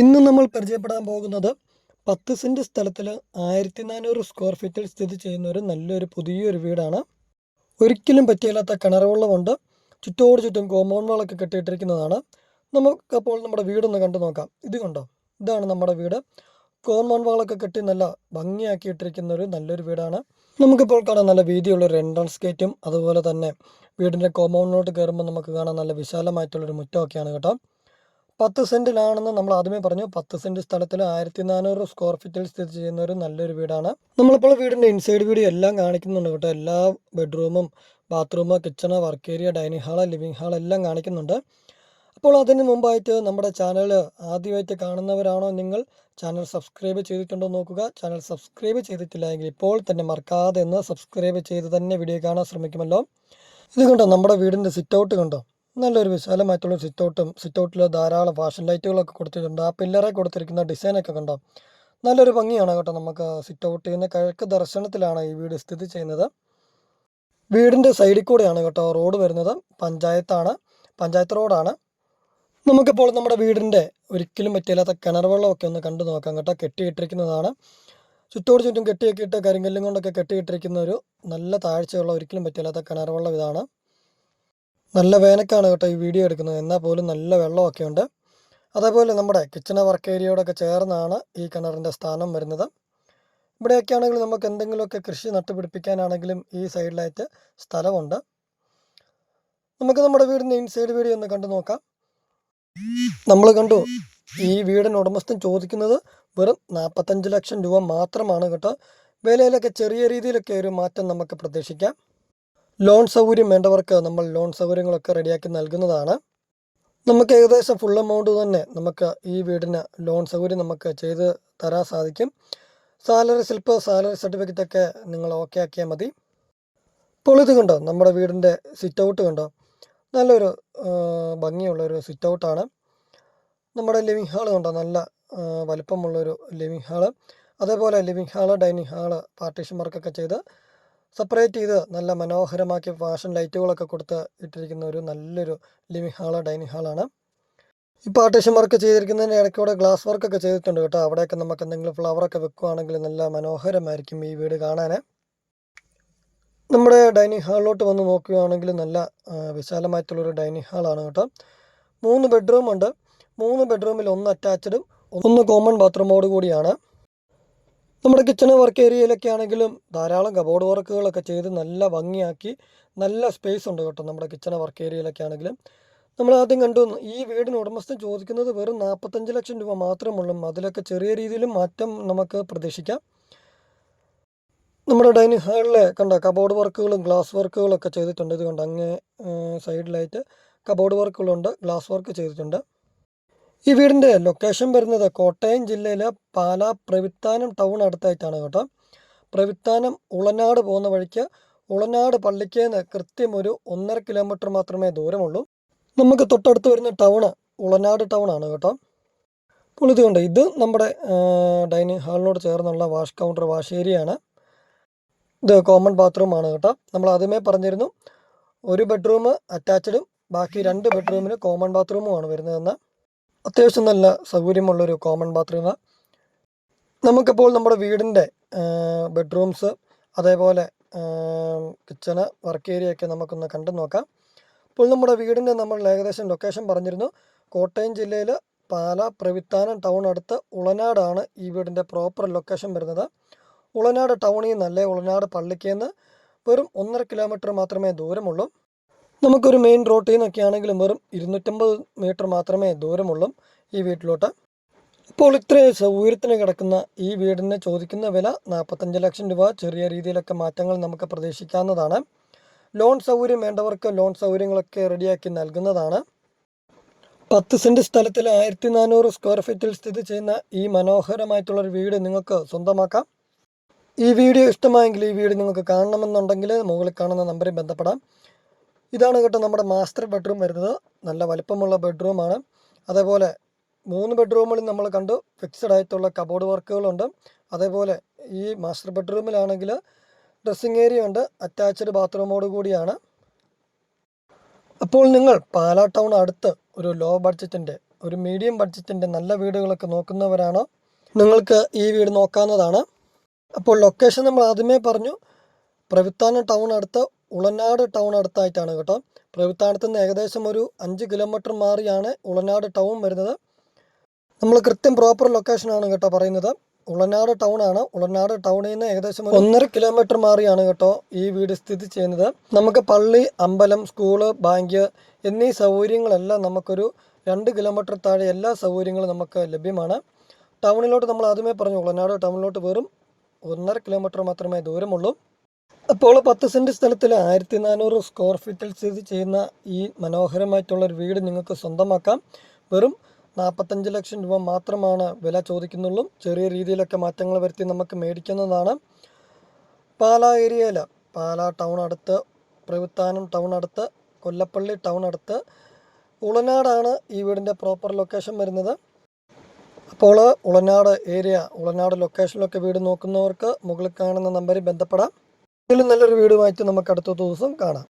ഇന്ന് നമ്മൾ പരിചയപ്പെടാൻ പോകുന്നത് പത്ത് സെന്റ് സ്ഥലത്തിൽ ആയിരത്തി നാനൂറ് സ്ക്വയർ ഫീറ്റിൽ സ്ഥിതി ചെയ്യുന്ന ഒരു നല്ലൊരു പുതിയൊരു വീടാണ്. ഒരിക്കലും പറ്റിയില്ലാത്ത കിണർ വെള്ളമുണ്ട് ചുറ്റോട് ചുറ്റും കോമ്പൗണ്ട് വാളൊക്കെ കെട്ടിയിട്ടിരിക്കുന്നതാണ്. നമുക്കപ്പോൾ നമ്മുടെ വീടൊന്ന് കണ്ടു നോക്കാം. ഇത് കണ്ടോ? ഇതാണ് നമ്മുടെ വീട്. കോമ്പൗണ്ട് വാളൊക്കെ കെട്ടി നല്ല ഭംഗിയാക്കിയിട്ടിരിക്കുന്ന ഒരു നല്ലൊരു വീടാണ്. നമുക്കിപ്പോൾ കാണാൻ നല്ല വീതിയുള്ള ഒരു എൻട്രൻസ് ഗേറ്റും അതുപോലെ തന്നെ വീടിന്റെ കോമ്പൗണ്ടിലോട്ട് കയറുമ്പോൾ നമുക്ക് കാണാൻ നല്ല വിശാലമായിട്ടുള്ളൊരു മുറ്റമൊക്കെയാണ് കേട്ടോ. പത്ത് സെന്റിലാണെന്ന് നമ്മൾ ആദ്യമേ പറഞ്ഞു. പത്ത് സെന്റ് സ്ഥലത്തിൽ ആയിരത്തി നാനൂറ് സ്ക്വയർ ഫീറ്റിൽ സ്ഥിതി ചെയ്യുന്ന ഒരു നല്ലൊരു വീടാണ്. നമ്മളിപ്പോൾ വീടിന്റെ ഇൻസൈഡ് വീഡിയോ എല്ലാം കാണിക്കുന്നുണ്ട് കേട്ടോ. എല്ലാ ബെഡ്റൂമും bathroom kitchen work area dining hall living hall എല്ലാം കാണിക്കുന്നുണ്ട്. അപ്പോൾ അതിന് മുമ്പായിട്ട് നമ്മുടെ ചാനൽ ആദ്യമായിട്ട് കാണുന്നവരാണോ നിങ്ങൾ ചാനൽ സബ്സ്ക്രൈബ് ചെയ്തിട്ടുണ്ടോ നോക്കുക. ചാനൽ സബ്സ്ക്രൈബ് ചെയ്തിട്ടില്ല എങ്കിൽ ഇപ്പോൾ തന്നെ മറക്കാതെ ഒന്ന് സബ്സ്ക്രൈബ് ചെയ്ത് തന്നെ വീഡിയോ കാണാൻ ശ്രമിക്കുമല്ലോ. ഇത് കണ്ടോ നമ്മുടെ വീടിന്റെ സിറ്റ് ഔട്ട് കണ്ടോ? നല്ലൊരു വിശാലമായിട്ടുള്ള സിറ്റ് ഔട്ടും സിറ്റ് ഔട്ടിൽ ധാരാളം ഫാഷൻ ലൈറ്റുകളൊക്കെ കൊടുത്തിട്ടുണ്ട്. ആ പില്ലറെ കൊടുത്തിരിക്കുന്ന ഡിസൈനൊക്കെ കണ്ടോ? നല്ലൊരു ഭംഗിയാണ് കേട്ടോ നമുക്ക് സിറ്റ് ഔട്ട് ചെയ്യുന്ന കിഴക്ക് ദർശനത്തിലാണ് ഈ വീട് സ്ഥിതി ചെയ്യുന്നത്. വീടിന്റെ സൈഡിൽ കൂടെയാണ് കേട്ടോ റോഡ് വരുന്നത്. പഞ്ചായത്താണ് പഞ്ചായത്ത് റോഡാണ് നമുക്കിപ്പോൾ നമ്മുടെ വീടിന്റെ ഒരിക്കലും പറ്റില്ലാത്ത കിണർ വെള്ളമൊക്കെ ഒന്ന് കണ്ടു നോക്കാം കേട്ടോ. കെട്ടിയിട്ടിരിക്കുന്നതാണ്. ചുറ്റോട് ചുറ്റും കെട്ടിയൊക്കെ ഇട്ട് കരിങ്കല്ലും കൊണ്ടൊക്കെ കെട്ടിയിട്ടിരിക്കുന്ന ഒരു നല്ല താഴ്ചയുള്ള ഒരിക്കലും പറ്റില്ലാത്ത കിണർ വെള്ളം ഇതാണ്. നല്ല വേനക്കാണ് കേട്ടോ ഈ വീഡിയോ എടുക്കുന്നത്. എന്നാൽ പോലും നല്ല വെള്ളമൊക്കെ ഉണ്ട്. അതേപോലെ നമ്മുടെ കിച്ചണ വർക്ക് ഏരിയയോടൊക്കെ ചേർന്നാണ് ഈ കിണറിന്റെ സ്ഥാനം വരുന്നത്. ഇവിടെയൊക്കെ ആണെങ്കിൽ നമുക്ക് എന്തെങ്കിലുമൊക്കെ കൃഷി നട്ടുപിടിപ്പിക്കാനാണെങ്കിലും ഈ സൈഡിലായിട്ട് സ്ഥലമുണ്ട്. നമുക്ക് നമ്മുടെ വീടിന്റെ ഇൻസൈഡ് വീഡിയോ ഒന്ന് കണ്ടു നോക്കാം. നമ്മൾ കണ്ടു ഈ വീടിന് ഉടമസ്ഥൻ ചോദിക്കുന്നത് വെറും നാൽപ്പത്തഞ്ച് ലക്ഷം രൂപ മാത്രമാണ് കേട്ടോ. വിലയിലൊക്കെ ചെറിയ രീതിയിലൊക്കെ ഒരു മാറ്റം നമുക്ക് പ്രതീക്ഷിക്കാം. ലോൺ സൗകര്യം വേണ്ടവർക്ക് നമ്മൾ ലോൺ സൗകര്യങ്ങളൊക്കെ റെഡിയാക്കി നൽകുന്നതാണ്. നമുക്ക് ഏകദേശം ഫുൾ എമൗണ്ട് തന്നെ നമുക്ക് ഈ വീടിന് ലോൺ സൗകര്യം നമുക്ക് ചെയ്ത് തരാൻ സാധിക്കും. സാലറി സ്ലിപ്പ് സാലറി സർട്ടിഫിക്കറ്റ് ഒക്കെ നിങ്ങൾ ഓക്കെ ആക്കിയാൽ മതി. ഇപ്പോൾ ഇത് കണ്ടോ നമ്മുടെ വീടിന്റെ സിറ്റ് ഔട്ട് കണ്ടോ? നല്ലൊരു ഭംഗിയുള്ളൊരു സിറ്റ് ഔട്ടാണ് നമ്മുടെ ലിവിങ് ഹാൾ കണ്ടോ നല്ല വലിപ്പമുള്ളൊരു ലിവിങ് ഹാൾ അതേപോലെ living hall dining hall partition വർക്കൊക്കെ ചെയ്ത് സെപ്പറേറ്റ് ചെയ്ത് നല്ല മനോഹരമാക്കി ഫാഷൻ ലൈറ്റുകളൊക്കെ കൊടുത്ത് ഇട്ടിരിക്കുന്ന ഒരു നല്ലൊരു ലിവിങ് ഹാൾ ഡൈനിങ് ഹാളാണ് ഈ പാർട്ടീഷൻ വർക്ക് ചെയ്തിരിക്കുന്നതിന് ഇടയ്ക്കൂടെ ഗ്ലാസ് വർക്കൊക്കെ ചെയ്തിട്ടുണ്ട് കേട്ടോ. അവിടെയൊക്കെ നമുക്ക് എന്തെങ്കിലും ഫ്ലവറൊക്കെ വെക്കുകയാണെങ്കിൽ നല്ല മനോഹരമായിരിക്കും ഈ വീട് കാണാൻ നമ്മുടെ ഡൈനിങ് ഹാളിലോട്ട് വന്ന് നോക്കുകയാണെങ്കിൽ നല്ല വിശാലമായിട്ടുള്ളൊരു ഡൈനിങ് ഹാളാണ് കേട്ടോ. മൂന്ന് ബെഡ്റൂം ഉണ്ട്. മൂന്ന് ബെഡ്റൂമിൽ ഒന്ന് അറ്റാച്ച്ഡും ഒന്ന് കോമൺ ബാത്റൂമോട് കൂടിയാണ്. നമ്മുടെ കിച്ചണ് വർക്ക് ഏരിയയിലൊക്കെ ആണെങ്കിലും ധാരാളം കബോർഡ് വർക്കുകളൊക്കെ ചെയ്ത് നല്ല ഭംഗിയാക്കി നല്ല സ്പേസ് ഉണ്ട് കേട്ടോ നമ്മുടെ കിച്ചണ് വർക്ക് ഏരിയയിലൊക്കെ ആണെങ്കിലും. നമ്മൾ ആദ്യം കണ്ടു ഈ വീടിന് ഉടമസ്ഥൻ ചോദിക്കുന്നത് വെറും നാൽപ്പത്തഞ്ച് ലക്ഷം രൂപ മാത്രമുള്ളൂ. അതിലൊക്കെ ചെറിയ രീതിയിലും മാറ്റം നമുക്ക് പ്രതീക്ഷിക്കാം. നമ്മുടെ ഡൈനിങ് ഹാളിലെ കണ്ട കബോർഡ് വർക്കുകളും ഗ്ലാസ് വർക്കുകളൊക്കെ ചെയ്തിട്ടുണ്ട്. ഇത് കണ്ട അങ്ങേ സൈഡിലായിട്ട് കബോർഡ് വർക്കുകളുണ്ട് ഗ്ലാസ് വർക്ക് ചെയ്തിട്ടുണ്ട്. ഈ വീടിന്റെ ലൊക്കേഷൻ വരുന്നത് കോട്ടയം ജില്ലയിലെ പാലാ പ്രവിത്താനം ടൗൺ അടുത്തായിട്ടാണ് കേട്ടോ. പ്രവിത്താനം ഉളനാട് പോകുന്ന വഴിക്ക് ഉളനാട് പള്ളിക്കേന്ന് കൃത്യം ഒരു ഒന്നര കിലോമീറ്റർ മാത്രമേ ദൂരമുള്ളൂ. നമുക്ക് തൊട്ടടുത്ത് വരുന്ന ടൗണ് ഉളനാട് ടൗൺ ആണ് കേട്ടോ. അപ്പോൾ ഇത് ഇത് നമ്മുടെ ഡൈനിങ് ഹാളിനോട് ചേർന്നുള്ള വാഷ് കൗണ്ടർ വാഷ് ഏരിയ ആണ് ഇത് കോമൺ ബാത്റൂം ആണ് കേട്ടോ. നമ്മൾ ആദ്യമേ പറഞ്ഞിരുന്നു ഒരു ബെഡ്റൂം അറ്റാച്ച്ഡും ബാക്കി രണ്ട് ബെഡ്റൂമിന് കോമൺ ബാത്റൂമുമാണ് വരുന്നതെന്ന്. അത്യാവശ്യം നല്ല സൗകര്യമുള്ളൊരു കോമൺ ബാത്റൂമാണ് നമുക്കിപ്പോൾ നമ്മുടെ വീടിന്റെ ബെഡ്റൂംസ് അതേപോലെ കിച്ചണ് വർക്ക് ഏരിയ ഒക്കെ നമുക്കൊന്ന് കണ്ടു നോക്കാം. ഇപ്പോൾ നമ്മുടെ വീടിന്റെ നമ്മൾ ഏകദേശം ലൊക്കേഷൻ പറഞ്ഞിരുന്നു. കോട്ടയം ജില്ലയിൽ പാല പ്രവിത്താനം ടൗൺ അടുത്ത് ഉളനാടാണ് ഈ വീടിന്റെ പ്രോപ്പർ ലൊക്കേഷൻ വരുന്നത്. ഉളനാട് ടൗണിൽ നിന്നല്ലേ ഉളനാട് പള്ളിക്കേന്ന് വെറും ഒന്നര കിലോമീറ്റർ മാത്രമേ ദൂരമുള്ളൂ. നമുക്കൊരു മെയിൻ റോട്ടിൽ നിന്നൊക്കെ ആണെങ്കിലും വെറും ഇരുന്നൂറ്റമ്പത് മീറ്റർ മാത്രമേ ദൂരമുള്ളൂ ഈ വീട്ടിലോട്ട്. ഇപ്പോൾ ഇത്രയും സൗകര്യത്തിന് കിടക്കുന്ന ഈ വീടിന് ചോദിക്കുന്ന വില നാൽപ്പത്തഞ്ച് ലക്ഷം രൂപ. ചെറിയ രീതിയിലൊക്കെ മാറ്റങ്ങൾ നമുക്ക് പ്രതീക്ഷിക്കാവുന്നതാണ്. ലോൺ സൗകര്യം വേണ്ടവർക്ക് ലോൺ സൗകര്യങ്ങളൊക്കെ റെഡിയാക്കി നൽകുന്നതാണ്. പത്ത് സെന്റ് സ്ഥലത്തിൽ ആയിരത്തി നാനൂറ് സ്ക്വയർ ഫീറ്റിൽ സ്ഥിതി ചെയ്യുന്ന ഈ മനോഹരമായിട്ടുള്ളൊരു വീട് നിങ്ങൾക്ക് സ്വന്തമാക്കാം. ഈ വീഡിയോ ഇഷ്ടമായെങ്കിൽ ഈ വീട് നിങ്ങൾക്ക് കാണണമെന്നുണ്ടെങ്കിൽ മുകളിൽ കാണുന്ന നമ്പറിൽ ബന്ധപ്പെടാം. ഇതാണ് കേട്ടോ നമ്മുടെ മാസ്റ്റർ ബെഡ്റൂം വരുന്നത്. നല്ല വലിപ്പമുള്ള ബെഡ്റൂമാണ് അതേപോലെ മൂന്ന് ബെഡ്റൂമുകളിൽ നമ്മൾ കണ്ടു ഫിക്സഡ് ആയിട്ടുള്ള കബോർഡ് വർക്കുകളുണ്ട് അതേപോലെ ഈ മാസ്റ്റർ ബെഡ്റൂമിലാണെങ്കിൽ ഡ്രസ്സിങ് ഏരിയ ഉണ്ട്. അറ്റാച്ച്ഡ് ബാത്റൂമോട് കൂടിയാണ്. അപ്പോൾ നിങ്ങൾ പാലാ ടൗൺ അടുത്ത് ഒരു ലോ ബഡ്ജറ്റിന്റെ ഒരു മീഡിയം ബഡ്ജറ്റിന്റെ നല്ല വീടുകളൊക്കെ നോക്കുന്നവരാണോ. നിങ്ങൾക്ക് ഈ വീട് നോക്കാവുന്നതാണ്. അപ്പോൾ ലൊക്കേഷൻ നമ്മൾ ആദ്യമേ പറഞ്ഞു. പ്രവിത്താന ടൗൺ അടുത്ത് ഉളനാട് ടൗൺ അടുത്തായിട്ടാണ് കേട്ടോ. പ്രവിത്താനത്ത് നിന്ന് ഏകദേശം ഒരു അഞ്ച് കിലോമീറ്റർ മാറിയാണ് ഉളനാട് ടൗൺ വരുന്നത്. നമ്മൾ കൃത്യം പ്രോപ്പർ ലൊക്കേഷനാണ് കേട്ടോ പറയുന്നത്. ഉളനാട് ടൗൺ ആണ്. ഉളനാട് ടൗണിൽ നിന്ന് ഏകദേശം ഒന്നര കിലോമീറ്റർ മാറിയാണ് കേട്ടോ ഈ വീട് സ്ഥിതി ചെയ്യുന്നത്. നമുക്ക് പള്ളി അമ്പലം സ്കൂൾ ബാങ്ക് എന്നീ സൗകര്യങ്ങളെല്ലാം നമുക്കൊരു രണ്ട് കിലോമീറ്റർ താഴെ എല്ലാ സൗകര്യങ്ങളും നമുക്ക് ലഭ്യമാണ്. ടൗണിലോട്ട് നമ്മൾ ആദ്യമേ പറഞ്ഞു ഉളനാട് ടൗണിലോട്ട് വെറും ഒന്നര കിലോമീറ്റർ മാത്രമേ ദൂരമുള്ളൂ. അപ്പോൾ പത്ത് സെന്റ് സ്ഥലത്തിൽ ആയിരത്തി നാനൂറ് സ്ക്വയർ ഫീറ്റിൽ സ്ഥിതി ചെയ്യുന്ന ഈ മനോഹരമായിട്ടുള്ള ഒരു വീട് നിങ്ങൾക്ക് സ്വന്തമാക്കാം. വെറും നാൽപ്പത്തഞ്ച് ലക്ഷം രൂപ മാത്രമാണ് വില ചോദിക്കുന്നുള്ളൂ. ചെറിയ രീതിയിലൊക്കെ മാറ്റങ്ങൾ വരുത്തി നമുക്ക് മേടിക്കുന്നതാണ്. പാലാ ഏരിയയിൽ പാലാ ടൗൺ അടുത്ത് പ്രവിത്താനം ടൗൺ അടുത്ത് കൊല്ലപ്പള്ളി ടൗൺ അടുത്ത് ഉളനാടാണ് ഈ വീടിന്റെ പ്രോപ്പർ ലൊക്കേഷൻ വരുന്നത്. അപ്പോൾ ഉളനാട് ഏരിയ ഉളനാട് ലൊക്കേഷനിലൊക്കെ വീട് നോക്കുന്നവർക്ക് മുകളിൽ കാണുന്ന നമ്പറിൽ ബന്ധപ്പെടാം. ഇതിലും നല്ലൊരു വീടുമായിട്ട് നമുക്ക് അടുത്ത ദിവസം കാണാം.